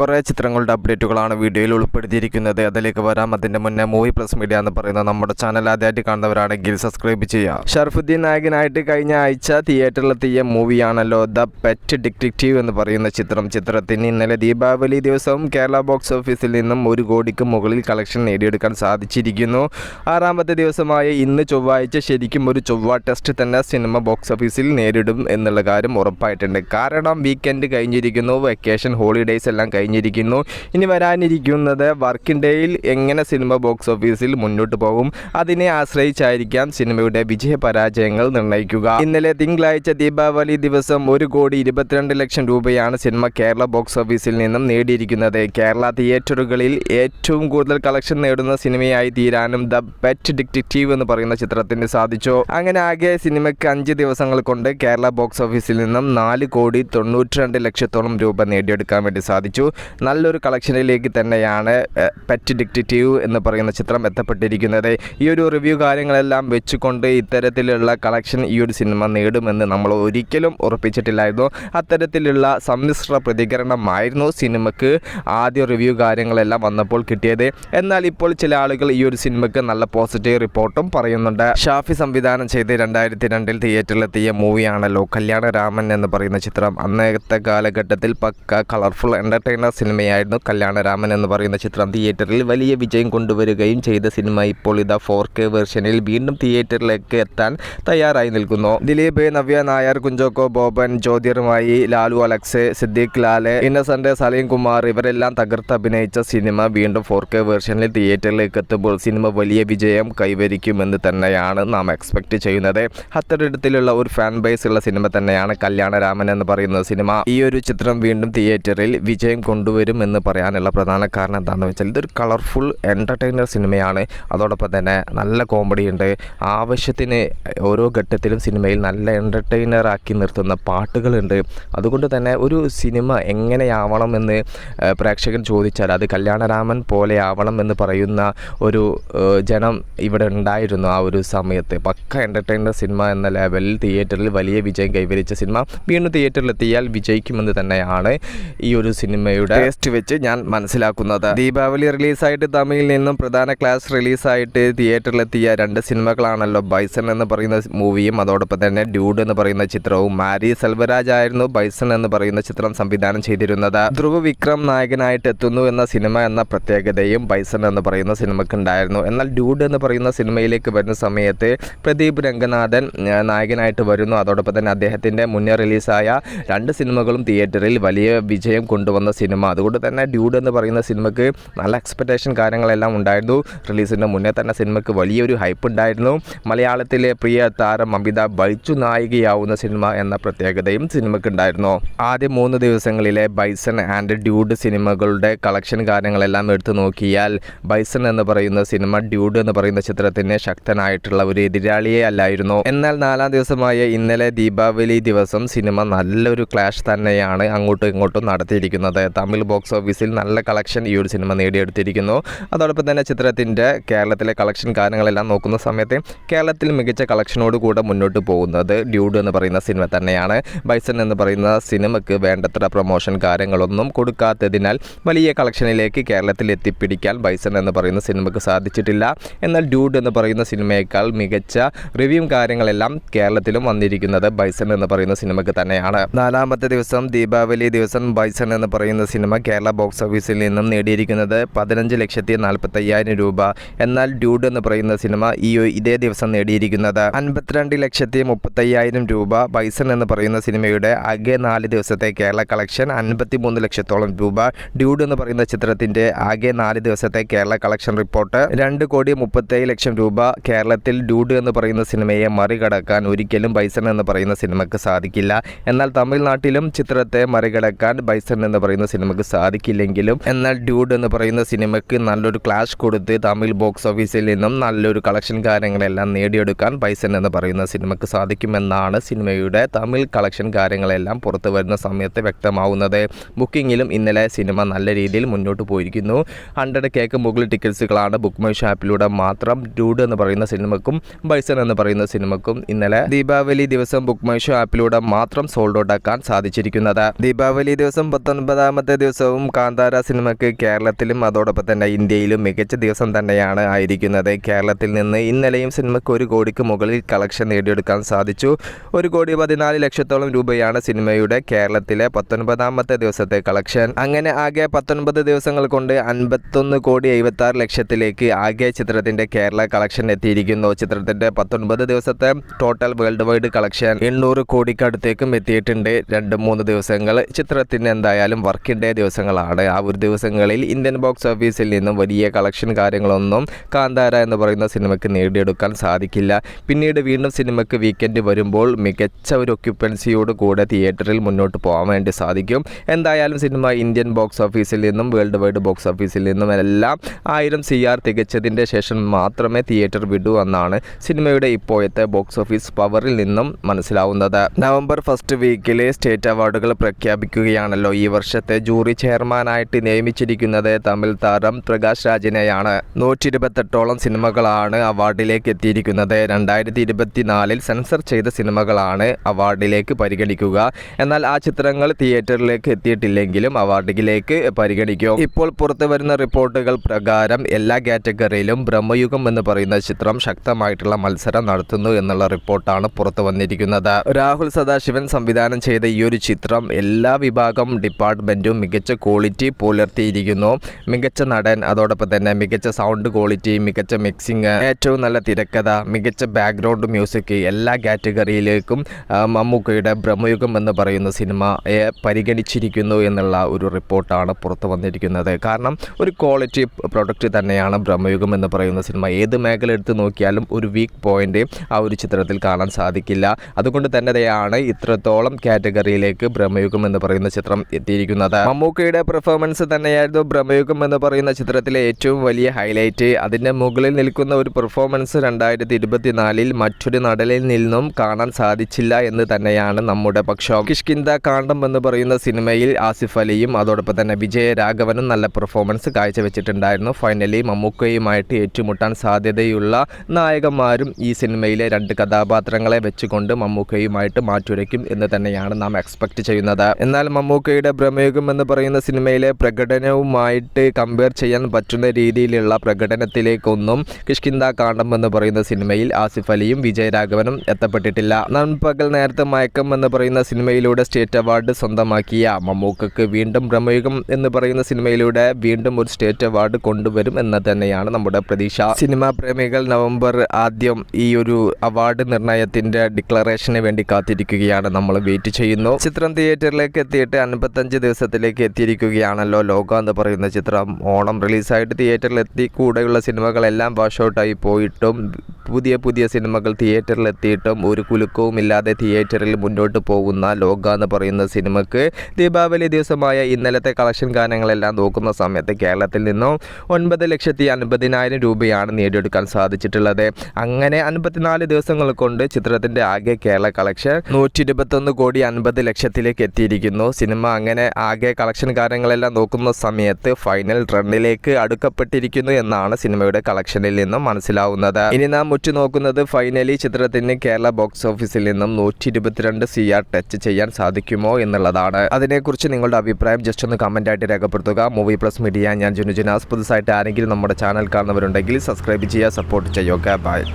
കുറേ ചിത്രങ്ങളുടെ അപ്ഡേറ്റുകളാണ് വീഡിയോയിൽ ഉൾപ്പെടുത്തിയിരിക്കുന്നത്. അതിലേക്ക് വരാം. അതിന്റെ മുന്നേ മൂവി പ്ലസ് മീഡിയ എന്ന് പറയുന്ന നമ്മുടെ ചാനൽ ആദ്യമായിട്ട് കാണുന്നവരാണെങ്കിൽ സബ്സ്ക്രൈബ് ചെയ്യുക. ഷർഫുദ്ദീൻ നായകനായിട്ട് കഴിഞ്ഞ ആഴ്ച തിയേറ്ററിലെത്തിയ മൂവിയാണല്ലോ ദ പെറ്റ് ഡിറ്റക്റ്റീവ് എന്ന് പറയുന്ന ചിത്രം. ചിത്രത്തിന് ഇന്നലെ ദീപാവലി ദിവസവും കേരള ബോക്സ് ഓഫീസിൽ നിന്നും ഒരു കോടിക്ക് മുകളിൽ കളക്ഷൻ നേടിയെടുക്കാൻ സാധിച്ചിരിക്കുന്നു. ആറാമത്തെ ദിവസമായ ഇന്ന് ചൊവ്വാഴ്ച ശരിക്കും ഒരു ചൊവ്വ ടെസ്റ്റ് തന്നെ സിനിമ ബോക്സ് ഓഫീസിൽ നേരിടും എന്നുള്ള കാര്യം ഉറപ്പായിട്ടുണ്ട്. കാരണം വീക്കെൻഡ് കഴിഞ്ഞിരിക്കുന്നു. വെക്കേഷൻ ഹോളിഡേയ്സ് എല്ലാം കഴിഞ്ഞിരിക്കുന്നു. ഇനി വരാനിരിക്കുന്നത് വർക്കിംഗ് ഡേയിൽ എങ്ങനെ സിനിമ ബോക്സ് ഓഫീസിൽ മുന്നോട്ട് പോകും? അതിനെ ആശ്രയിച്ചായിരിക്കാം സിനിമയുടെ വിജയ പരാജയങ്ങൾ നിർണയിക്കുക ഇന്നലെ തിങ്കളാഴ്ച ദീപാവലി ദിവസം ഒരു കോടി ഇരുപത്തിരണ്ട് ലക്ഷം രൂപയാണ് സിനിമ കേരള ബോക്സ് ഓഫീസിൽ നിന്നും നേടിയിരിക്കുന്നത്. കേരള തിയേറ്ററുകളിൽ ഏറ്റവും കൂടുതൽ കളക്ഷൻ നേടുന്ന സിനിമയായി തീരാനും ദ പെറ്റ് ഡിറ്റക്റ്റീവ് എന്ന് പറയുന്ന ചിത്രത്തിന് സാധിച്ചു. അങ്ങനെ ആകെ സിനിമയ്ക്ക് അഞ്ച് ദിവസങ്ങൾ കൊണ്ട് കേരള ബോക്സ് ഓഫീസിൽ നിന്നും നാല് കോടി തൊണ്ണൂറ്റി ലക്ഷത്തോളം രൂപ നേടിയെടുക്കാൻ വേണ്ടി സാധിച്ചു. നല്ലൊരു കളക്ഷനിലേക്ക് തന്നെയാണ് പെറ്റ് ഡിക്റ്റീവ് എന്ന് പറയുന്ന ചിത്രം എത്തപ്പെട്ടിരിക്കുന്നത്. ഈ ഒരു റിവ്യൂ കാര്യങ്ങളെല്ലാം വെച്ചുകൊണ്ട് ഇത്തരത്തിലുള്ള കളക്ഷൻ ഈ ഒരു സിനിമ നേടുമെന്ന് നമ്മൾ ഒരിക്കലും ഉറപ്പിച്ചിട്ടില്ലായിരുന്നു. അത്തരത്തിലുള്ള സമ്മിശ്ര പ്രതികരണമായിരുന്നു സിനിമക്ക് ആദ്യ റിവ്യൂ കാര്യങ്ങളെല്ലാം വന്നപ്പോൾ കിട്ടിയത്. എന്നാൽ ഇപ്പോൾ ചില ആളുകൾ ഈ ഒരു സിനിമയ്ക്ക് നല്ല പോസിറ്റീവ് റിപ്പോർട്ടും പറയുന്നുണ്ട്. ഷാഫി സംവിധാനം ചെയ്ത് രണ്ടായിരത്തി രണ്ടിൽ തിയേറ്ററിലെത്തിയ മൂവിയാണല്ലോ കല്യാണരാമൻ എന്ന് പറയുന്ന ചിത്രം. അന്നത്തെ കാലഘട്ടത്തിൽ പക്ക കളർഫുൾ എന്റർടൈനർ സിനിമയായിരുന്നു കല്യാണരാമൻ എന്ന് പറയുന്ന ചിത്രം. തിയേറ്ററിൽ വലിയ വിജയം കൊണ്ടുവരികയും ചെയ്ത സിനിമ ഇപ്പോൾ ഇതാ ഫോർ കെ വെർഷനിൽ വീണ്ടും തിയേറ്ററിലേക്ക് എത്താൻ തയ്യാറായി നിൽക്കുന്നു. ദിലീപ് നവ്യ നായർ കുഞ്ചോക്കോ ബോബൻ ജ്യോതിർമായി ലാലു അലക്സ് സിദ്ദീഖ് ലാൽ ഇന്നസെന്റ് സലീം കുമാർ ഇവരെല്ലാം തകർത്ത് അഭിനയിച്ച സിനിമ വീണ്ടും ഫോർ കെ വെർഷനിൽ തിയേറ്ററിലേക്ക് എത്തുമ്പോൾ സിനിമ വലിയ വിജയം കൈവരിക്കുമെന്ന് തന്നെയാണ് നാം എക്സ്പെക്ട് ചെയ്യുന്നത്. അത്തരത്തിലുള്ള ഒരു ഫാൻ ബേസ് ഉള്ള സിനിമ തന്നെയാണ് കല്യാണരാമൻ എന്ന് പറയുന്ന സിനിമ. ഈ ഒരു ചിത്രം വീണ്ടും തിയേറ്ററിൽ വിജയം കൊണ്ടുവരും എന്ന് പറയാനുള്ള പ്രധാന കാരണം എന്താണെന്ന് വെച്ചാൽ ഇതൊരു കളർഫുൾ എന്റർടൈനർ സിനിമയാണ് അതോടൊപ്പം തന്നെ നല്ല കോമഡി ഉണ്ട്. ആവശ്യത്തിന് ഓരോ ഘട്ടത്തിലും സിനിമയിൽ നല്ല എന്റർടൈനർ ആക്കി നിർത്തുന്ന പാട്ടുകളുണ്ട്. അതുകൊണ്ട് തന്നെ ഒരു സിനിമ എങ്ങനെയാവണം എന്ന് പ്രേക്ഷകൻ ചോദിച്ചാൽ അത് കല്യാണരാമൻ പോലെ ആവണം എന്ന് പറയുന്ന ഒരു ജനം ഇവിടെ ഉണ്ടായിരുന്നു ആ ഒരു സമയത്ത്. പക്ക എന്റർടൈനർ സിനിമ എന്ന ലെവലിൽ തിയേറ്ററിൽ വലിയ വിജയം കൈവരിച്ച സിനിമ വീണ്ടും തിയേറ്ററിലെത്തിയാൽ വിജയിക്കുമെന്ന് തന്നെയാണ് ഈ ഒരു സിനിമയുടെ ടേസ്റ്റ് വെച്ച് ഞാൻ മനസ്സിലാക്കുന്നത്. ദീപാവലി റിലീസായിട്ട് തമിഴിൽ നിന്നും പ്രധാന ക്ലാസ് റിലീസായിട്ട് തിയേറ്ററിലെത്തിയ രണ്ട് സിനിമകളാണല്ലോ ബൈസൺ എന്ന് പറയുന്ന മൂവിയും അതോടൊപ്പം തന്നെ ഡ്യൂഡ് എന്ന് പറയുന്ന ചിത്രവും മാരി സെൽവരാജ് ആയിരുന്നു ബൈസൺ എന്ന് പറയുന്ന ചിത്രം സംവിധാനം ചെയ്തിരുന്നത്. ധ്രുവ് വിക്രം നായകനായിട്ട് എത്തുന്നു എന്ന സിനിമ എന്ന പ്രത്യേകതയും ബൈസൺ എന്ന് പറയുന്ന സിനിമയ്ക്ക് ഉണ്ടായിരുന്നു എന്നാൽ ഡ്യൂഡ് എന്ന് പറയുന്ന സിനിമയിലേക്ക് വരുന്ന സമയത്ത് പ്രദീപ് രംഗനാഥൻ നായകനായിട്ട് വരുന്നു. അതോടൊപ്പം തന്നെ അദ്ദേഹത്തിന്റെ മുന്നേ റിലീസായ രണ്ട് സിനിമകളും തിയേറ്ററിൽ വലിയ വിജയം കൊണ്ടുവന്ന സിനിമ. അതുകൊണ്ട് തന്നെ ഡ്യൂഡ് എന്ന് പറയുന്ന സിനിമയ്ക്ക് നല്ല എക്സ്പെക്റ്റേഷൻ കാര്യങ്ങളെല്ലാം ഉണ്ടായിരുന്നു. റിലീസിന്റെ മുന്നേ തന്നെ സിനിമയ്ക്ക് വലിയൊരു ഹൈപ്പ് ഉണ്ടായിരുന്നു. മലയാളത്തിലെ പ്രിയ താരം അമിത ബൈച്ചു നായികയാവുന്ന സിനിമ എന്ന പ്രത്യേകതയും സിനിമയ്ക്ക് ഉണ്ടായിരുന്നു. ആദ്യ മൂന്ന് ദിവസങ്ങളിലെ ബൈസൺ ആൻഡ് ഡ്യൂഡ് സിനിമകളുടെ കളക്ഷൻ കാര്യങ്ങളെല്ലാം എടുത്തു നോക്കിയാൽ ബൈസൺ എന്ന് പറയുന്ന സിനിമ ഡ്യൂഡ് എന്ന് പറയുന്ന ചിത്രത്തിന് ശക്തനായിട്ടുള്ള ഒരു എതിരാളിയെ അല്ലായിരുന്നു. എന്നാൽ നാലാം ദിവസമായ ഇന്നലെ ദീപാവലി ദിവസം സിനിമ നല്ലൊരു ക്ലാഷ് തന്നെയാണ് അങ്ങോട്ടും ഇങ്ങോട്ടും നടത്തിയിരിക്കുന്നത്. തമിഴ് ബോക്സ് ഓഫീസിൽ നല്ല കളക്ഷൻ ഈ ഒരു സിനിമ നേടിയെടുത്തിരിക്കുന്നു. അതോടൊപ്പം തന്നെ ചിത്രത്തിന്റെ കേരളത്തിലെ കളക്ഷൻ കാര്യങ്ങളെല്ലാം നോക്കുന്ന സമയത്ത് കേരളത്തിൽ മികച്ച കളക്ഷനോട് കൂടെ മുന്നോട്ട് പോകുന്നത് ഡ്യൂഡ് എന്ന് പറയുന്ന സിനിമ തന്നെയാണ്. ബൈസൺ എന്ന് പറയുന്ന സിനിമയ്ക്ക് വേണ്ടത്ര പ്രൊമോഷൻ കാര്യങ്ങളൊന്നും കൊടുക്കാത്തതിനാൽ വലിയ കളക്ഷനിലേക്ക് കേരളത്തിൽ എത്തിപ്പിടിക്കാൻ ബൈസൺ എന്ന് പറയുന്ന സിനിമയ്ക്ക് സാധിച്ചിട്ടില്ല. എന്നാൽ ഡ്യൂഡ് എന്ന് പറയുന്ന സിനിമയേക്കാൾ മികച്ച റിവ്യൂ കാര്യങ്ങളെല്ലാം കേരളത്തിലും വന്നിരിക്കുന്നത് ബൈസൺ എന്ന് പറയുന്ന സിനിമയ്ക്ക് തന്നെയാണ്. നാലാമത്തെ ദിവസം ദീപാവലി ദിവസം ബൈസൺ എന്ന് പറയുന്ന സിനിമ കേരള ബോക്സ് ഓഫീസിൽ നിന്നും നേടിയിരിക്കുന്നത് പതിനഞ്ച് ലക്ഷത്തി നാൽപ്പത്തയ്യായിരം രൂപ. എന്നാൽ ഡ്യൂഡ് എന്ന് പറയുന്ന സിനിമ ഈ ഇതേ ദിവസം നേടിയിരിക്കുന്നത്. അൻപത്തിരണ്ട് ലക്ഷത്തി മുപ്പത്തയ്യായിരം രൂപ ബൈസൺ എന്ന് പറയുന്ന സിനിമയുടെ ആകെ നാല് ദിവസത്തെ കേരള കളക്ഷൻ അൻപത്തി മൂന്ന് ലക്ഷത്തോളം രൂപ. ഡ്യൂഡ് എന്ന് പറയുന്ന ചിത്രത്തിന്റെ ആകെ നാല് ദിവസത്തെ കേരള കളക്ഷൻ റിപ്പോർട്ട് രണ്ട് കോടി മുപ്പത്തേഴ് ലക്ഷം രൂപ കേരളത്തിൽ ഡ്യൂഡ് എന്ന് പറയുന്ന സിനിമയെ മറികടക്കാൻ ഒരിക്കലും ബൈസൺ എന്ന് പറയുന്ന സിനിമക്ക് സാധിക്കില്ല. എന്നാൽ തമിഴ്നാട്ടിലും ചിത്രത്തെ മറികടക്കാൻ ബൈസൺ എന്ന് പറയുന്ന സിനിമയ്ക്ക് സാധിക്കില്ലെങ്കിലും എന്നാൽ ഡ്യൂഡ് എന്ന് പറയുന്ന സിനിമയ്ക്ക് നല്ലൊരു ക്ലാഷ് കൊടുത്ത് തമിഴ് ബോക്സ് ഓഫീസിൽ നിന്നും നല്ലൊരു കളക്ഷൻ കാര്യങ്ങളെല്ലാം നേടിയെടുക്കാൻ പൈസൻ എന്ന് പറയുന്ന സിനിമയ്ക്ക് സാധിക്കുമെന്നാണ് സിനിമയുടെ തമിഴ് കളക്ഷൻ കാര്യങ്ങളെല്ലാം പുറത്തു വരുന്ന സമയത്ത് വ്യക്തമാവുന്നത്. ബുക്കിങ്ങിലും ഇന്നലെ സിനിമ നല്ല രീതിയിൽ മുന്നോട്ട് പോയിരിക്കുന്നു. ഹൺഡ്രഡ് കേക്ക് മുകളിൽ ടിക്കറ്റ്സുകളാണ് ബുക്ക് മൈ ഷാപ്പിലൂടെ മാത്രം ഡ്യൂഡ് എന്ന് പറയുന്ന സിനിമക്കും ബൈസൺ എന്ന് പറയുന്ന സിനിമക്കും ഇന്നലെ ദീപാവലി ദിവസം ബുക്ക് മൈ ഷോ ആപ്പിലൂടെ മാത്രം സോൾഡ് ഔട്ട് ആക്കാൻ സാധിച്ചിരിക്കുന്നത്. ദീപാവലി ദിവസം പത്തൊൻപതാമത്തെ പത്തൊൻപതാമത്തെ ദിവസവും കാന്താര സിനിമയ്ക്ക് കേരളത്തിലും അതോടൊപ്പം തന്നെ ഇന്ത്യയിലും മികച്ച ദിവസം തന്നെയാണ് ആയിരിക്കുന്നത്. കേരളത്തിൽ നിന്ന് ഇന്നലെയും സിനിമയ്ക്ക് ഒരു കോടിക്ക് മുകളിൽ കളക്ഷൻ നേടിയെടുക്കാൻ സാധിച്ചു. ഒരു കോടി പതിനാല് ലക്ഷത്തോളം രൂപയാണ് സിനിമയുടെ കേരളത്തിലെ പത്തൊൻപതാമത്തെ ദിവസത്തെ കളക്ഷൻ. അങ്ങനെ ആകെ പത്തൊൻപത് ദിവസങ്ങൾ കൊണ്ട് അൻപത്തൊന്ന് കോടി എഴുപത്തി ആറ് ലക്ഷത്തിലേക്ക് ആകെ ചിത്രത്തിന്റെ കേരള കളക്ഷൻ എത്തിയിരിക്കുന്നു. ചിത്രത്തിന്റെ പത്തൊൻപത് ദിവസത്തെ ടോട്ടൽ വേൾഡ് വൈഡ് കളക്ഷൻ എണ്ണൂറ് കോടിക്കടുത്തേക്കും എത്തിയിട്ടുണ്ട്. രണ്ട് മൂന്ന് ദിവസങ്ങൾ ചിത്രത്തിന് എന്തായാലും വർക്കിംഗ് ഡേ ദിവസങ്ങളാണ്. ആ ഒരു ദിവസങ്ങളിൽ ഇന്ത്യൻ ബോക്സ് ഓഫീസിൽ നിന്നും വലിയ കളക്ഷൻ കാര്യങ്ങളൊന്നും കാന്താര എന്ന് പറയുന്ന സിനിമയ്ക്ക് നേടിയെടുക്കാൻ സാധിക്കില്ല. പിന്നീട് വീണ്ടും സിനിമയ്ക്ക് വീക്കെൻഡ് വരുമ്പോൾ മികച്ച ഒരു ഒക്യുപ്പൻസിയോട് കൂടെ തിയേറ്ററിൽ മുന്നോട്ട് പോകാൻ വേണ്ടി സാധിക്കും. എന്തായാലും സിനിമ ഇന്ത്യൻ ബോക്സ് ഓഫീസിൽ നിന്നും വേൾഡ് വൈഡ് ബോക്സ് ഓഫീസിൽ നിന്നും എല്ലാം ആയിരം സി ആർ തികച്ചതിന്റെ ശേഷം മാത്രമേ തിയേറ്റർ വിടൂ എന്നാണ് സിനിമയുടെ ഇപ്പോഴത്തെ ബോക്സ് ഓഫീസ് പവറിൽ നിന്നും മനസ്സിലാവുന്നത്. നവംബർ ഫസ്റ്റ് വീക്കിലെ സ്റ്റേറ്റ് അവാർഡുകൾ പ്രഖ്യാപിക്കുകയാണല്ലോ ഈ വർഷത്തെ ജൂറി ചെയർമാനായിട്ട് നിയമിച്ചിരിക്കുന്നത് തമിഴ് താരം പ്രകാശ് രാജിനെയാണ്. നൂറ്റി ഇരുപത്തെട്ടോളം സിനിമകളാണ് അവാർഡിലേക്ക് എത്തിയിരിക്കുന്നത്. രണ്ടായിരത്തി ഇരുപത്തിനാലിൽ സെൻസർ ചെയ്ത സിനിമകളാണ് അവാർഡിലേക്ക് പരിഗണിക്കുക. എന്നാൽ ആ ചിത്രങ്ങൾ തിയേറ്ററിലേക്ക് എത്തിയിട്ടില്ലെങ്കിലും അവാർഡിലേക്ക് പരിഗണിക്കും. ഇപ്പോൾ പുറത്തു വരുന്ന റിപ്പോർട്ടുകൾ പ്രകാരം എല്ലാ കാറ്റഗറിയിലും ബ്രഹ്മയുഗം എന്ന് പറയുന്ന ചിത്രം ശക്തമായിട്ടുള്ള മത്സരം നടത്തുന്നു എന്നുള്ള റിപ്പോർട്ടാണ് പുറത്തു വന്നിരിക്കുന്നത്. രാഹുൽ സദാശിവൻ സംവിധാനം ചെയ്ത ഈ ഒരു ചിത്രം എല്ലാ വിഭാഗം ഡിപ്പാർട്ട്മെന്റും മികച്ച ക്വാളിറ്റി പുലർത്തിയിരിക്കുന്നു. മികച്ച നടൻ അതോടൊപ്പം തന്നെ മികച്ച സൗണ്ട് ക്വാളിറ്റി മികച്ച മിക്സിങ് ഏറ്റവും നല്ല തിരക്കഥ മികച്ച ബാക്ക്ഗ്രൗണ്ട് മ്യൂസിക് എല്ലാ കാറ്റഗറിയിലേക്കും മമ്മൂക്കയുടെ ബ്രഹ്മയുഗം എന്ന് പറയുന്ന സിനിമ പരിഗണിച്ചിരിക്കുന്നു എന്നുള്ള ഒരു റിപ്പോർട്ടാണ് പുറത്തു വന്നിരിക്കുന്നത്. കാരണം ഒരു ക്വാളിറ്റി പ്രൊഡക്റ്റ് തന്നെയാണ് ബ്രഹ്മയുഗം എന്ന് പറയുന്ന സിനിമ ഏത് മേഖല എടുത്ത് നോക്കിയാലും ഒരു വീക്ക് പോയിന്റ് ആ ഒരു ചിത്രത്തിൽ കാണാൻ സാധിക്കില്ല. അതുകൊണ്ട് തന്നെയാണ് ഇത്രത്തോളം കാറ്റഗറിയിലേക്ക് ബ്രഹ്മയുഗം എന്ന് പറയുന്ന ചിത്രം എത്തിയിരിക്കുന്നത്. മമ്മൂക്കയുടെ പെർഫോമൻസ് തന്നെയായിരുന്നു ബ്രഹ്മയുഗം എന്ന് പറയുന്ന ചിത്രത്തിലെ ഏറ്റവും വലിയ ഹൈലൈറ്റ് അതിന്റെ മുകളിൽ നിൽക്കുന്ന ഒരു പെർഫോമൻസ് രണ്ടായിരത്തി ഇരുപത്തിനാലിൽ മറ്റൊരു നടലിൽ നിന്നും കാണാൻ സാധിച്ചില്ല എന്ന് തന്നെയാണ് നമ്മുടെ പക്ഷം. കിഷ്കിന്ദ കാണ്ഡം എന്ന് പറയുന്ന സിനിമയിൽ ആസിഫ് അലിയും അതോടൊപ്പം തന്നെ വിജയരാഘവനും നല്ല പെർഫോമൻസ് കാഴ്ചവെച്ചിട്ടുണ്ടായിരുന്നു. ഫൈനലി മമ്മൂക്കയുമായിട്ട് ഏറ്റുമുട്ടാൻ സാധ്യതയുള്ള നായകന്മാരും ഈ സിനിമയിലെ രണ്ട് കഥാപാത്രങ്ങളെ വെച്ചുകൊണ്ട് മമ്മൂക്കയുമായിട്ട് മാറ്റുരയ്ക്കും എന്ന് തന്നെയാണ് നാം എക്സ്പെക്ട് ചെയ്യുന്നത്. എന്നാൽ മമ്മൂക്കയുടെ ബ്രഹ്മയുഗം എന്ന് പറയുന്ന സിനിമയിലെ പ്രകടനവുമായിട്ട് കമ്പയർ ചെയ്യാൻ പറ്റുന്ന രീതിയിലുള്ള പ്രകടനത്തിലേക്കൊന്നും കിഷ്കിന്ദ കാണ്ടം എന്ന് പറയുന്ന സിനിമയിൽ ആസിഫ് അലിയും വിജയരാഘവനും എത്തപ്പെട്ടിട്ടില്ല. നൻപകൽ നേരത്തെ മയക്കം എന്ന് പറയുന്ന സിനിമയിലൂടെ സ്റ്റേറ്റ് അവാർഡ് സ്വന്തമാക്കിയ മമ്മൂക്കക്ക് വീണ്ടും ബ്രഹ്മയുഗം എന്ന് പറയുന്ന സിനിമയിലൂടെ വീണ്ടും ഒരു സ്റ്റേറ്റ് അവാർഡ് കൊണ്ടുവരും എന്ന് തന്നെയാണ് നമ്മുടെ പ്രതീക്ഷ. സിനിമാ പ്രേമികൾ നവംബർ ആദ്യം ഈ ഒരു അവാർഡ് നിർണയത്തിന്റെ ഡിക്ലറേഷന് വേണ്ടി കാത്തിരിക്കുകയാണ്. നമ്മൾ വെയിറ്റ് ചെയ്യുന്നു. ചിത്രം തിയേറ്ററിലേക്ക് എത്തിയിട്ട് അൻപത്തഞ്ച് ദിവസത്തിലേക്ക് എത്തിയിരിക്കുകയാണല്ലോ. ലോക എന്ന് പറയുന്ന ചിത്രം ഓണം റിലീസായിട്ട് തിയേറ്ററിൽ എത്തി കൂടെയുള്ള സിനിമകളെല്ലാം വാഷ് ഔട്ടായി പോയിട്ടും പുതിയ പുതിയ സിനിമകൾ തിയേറ്ററിൽ എത്തിയിട്ടും ഒരു കുലുക്കവും ഇല്ലാതെ തിയേറ്ററിൽ മുന്നോട്ട് പോകുന്ന ലോക എന്ന് പറയുന്ന സിനിമയ്ക്ക് ദീപാവലി ദിവസമായ ഇന്നലത്തെ കളക്ഷൻ ഗാനങ്ങളെല്ലാം നോക്കുന്ന സമയത്ത് കേരളത്തിൽ നിന്നും ഒൻപത് ലക്ഷത്തി അൻപതിനായിരം രൂപയാണ് നേടിയെടുക്കാൻ സാധിച്ചിട്ടുള്ളത്. അങ്ങനെ അൻപത്തിനാല് ദിവസങ്ങൾ കൊണ്ട് ചിത്രത്തിന്റെ ആകെ കേരള കളക്ഷൻ നൂറ്റി ഇരുപത്തൊന്ന് കോടി അൻപത് ലക്ഷത്തിലേക്ക് എത്തിയിരിക്കുന്നു. സിനിമ അങ്ങനെ ആകെ കളക്ഷൻ കാര്യങ്ങളെല്ലാം നോക്കുന്ന സമയത്ത് ഫൈനൽ റണ്ണിലേക്ക് അടുക്കപ്പെട്ടിരിക്കുന്നു എന്നാണ് സിനിമയുടെ കളക്ഷനിൽ നിന്നും മനസ്സിലാവുന്നത്. ഇനി നാം ഉറ്റുനോക്കുന്നത് ഫൈനലി ചിത്രത്തിന് കേരള ബോക്സ് ഓഫീസിൽ നിന്നും നൂറ്റി ഇരുപത്തിരണ്ട് സി ആർ ടച്ച് ചെയ്യാൻ സാധിക്കുമോ എന്നുള്ളതാണ്. അതിനെക്കുറിച്ച് നിങ്ങളുടെ അഭിപ്രായം ജസ്റ്റ് ഒന്ന് കമന്റ് ആയിട്ട് രേഖപ്പെടുത്തുക. മൂവി പ്ലസ് മീഡിയ ഞാൻ ജുനുജുനാസ് പുതുസായിട്ട് ആരെങ്കിലും നമ്മുടെ ചാനൽ കാണുന്നവരുണ്ടെങ്കിൽ സബ്സ്ക്രൈബ് ചെയ്യുക സപ്പോർട്ട് ചെയ്യുക. ബൈ